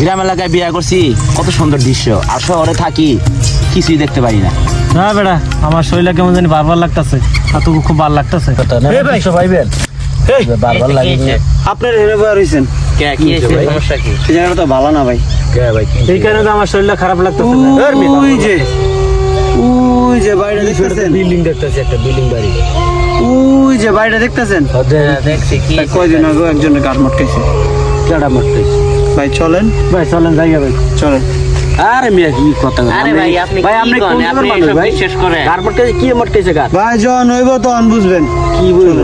গ্রাম এলাকায় বিয়ে করছি কত সুন্দর দৃশ্য। আর শহরে থাকি কিছুই দেখতে পারি না। না বেড়া আমার শরীরটা কেমন জানি বারবার লাগতেছে। আর তোকে খুব ভালো লাগতেছে। এ ভাই। ভাইবেন বারবার লাগে আপনার হেরে বার হইছেন সমস্যা কি? জায়গাটা তো ভালো না ভাই। ভাই কি এই কারণে তো আমার শরীরটা খারাপ লাগতেছে ওই যে ওই যে বাড়িটা দেখতেছেন? বিল্ডিং দেখতেছি একটা বিল্ডিং বাড়ি। ওই যে বাড়িটা দেখতেছেন? দেখছি কি কয়দিন আগে একজনের কাঠ মটকাইছে? কেডা মারতে ভাই চলেন। ভাই চলেন জায়গা ভাই। চলেন। আরে মিয়া কি কথা আরে ভাই আপনি ভাই আপনি কোন? আপনি মানুষ ভাই? বিশ্বাস? কার মটকাইছে কি মটকাইছে কার ভাই যখন হইব তখন বুঝবেন। কি বলব?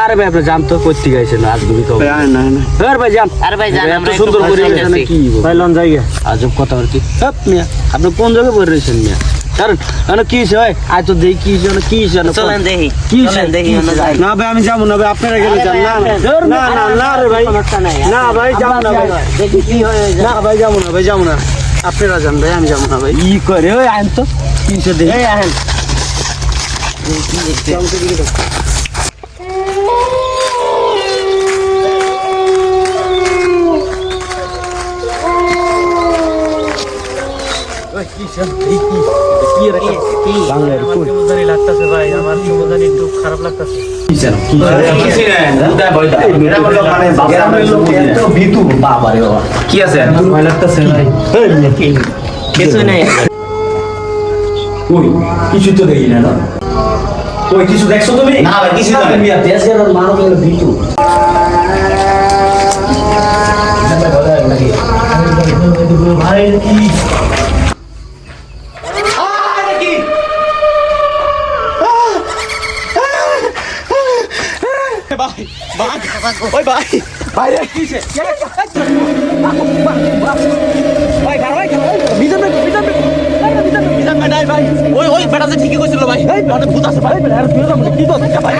আরে ভাই আপনি জানতো করতে গাইছেন আজ গুবি কবে ভাই না না। আরে ভাই জান। আরে ভাই জান এত আমরা সুন্দর করে এখানে কি ভাই লন জায়গা। আজব কথা আর কি সব মিয়া আপনি কোন জায়গায় বসে রয়েছেন মিয়া? কারণ মানে কি হয়েছে ভাই আজ তো দেখি কি হয়েছে মানে কি হয়েছে না চলেন দেখি কি হয়েছে? চলেন দেখি কি হয়েছে? যাই। না ভাই আমি যাব না ভাই আপনারা গেলে যান। না না না না রে ভাই না ভাই যাব না ভাই। দেখি কি হয়ে না ভাই যাব না ভাই যাব না। আপনারা যান ভাই আমি যাব না ভাই। ই করে ওই আইন তো। কি হয়েছে দেখি এই কি ভাই আছে ভয় লাগতেছে ভাই কিছু তো দেখি না ওই কিছু দেখছ তুমি না ভাই কিছু তো মিয়া দেশ মানব গেল বিটু ভাই ভাই ওই ভাই। ভাই রে কিছে ভাই ভাই ভাই বিজন ভাই বিজন বিজন ভাই ওই ওই বেটা ঠিকই কইছিল ভাই। এই মানে ভূত আছে ভাই। বেটা আর তুই ভাই কি তো ভাই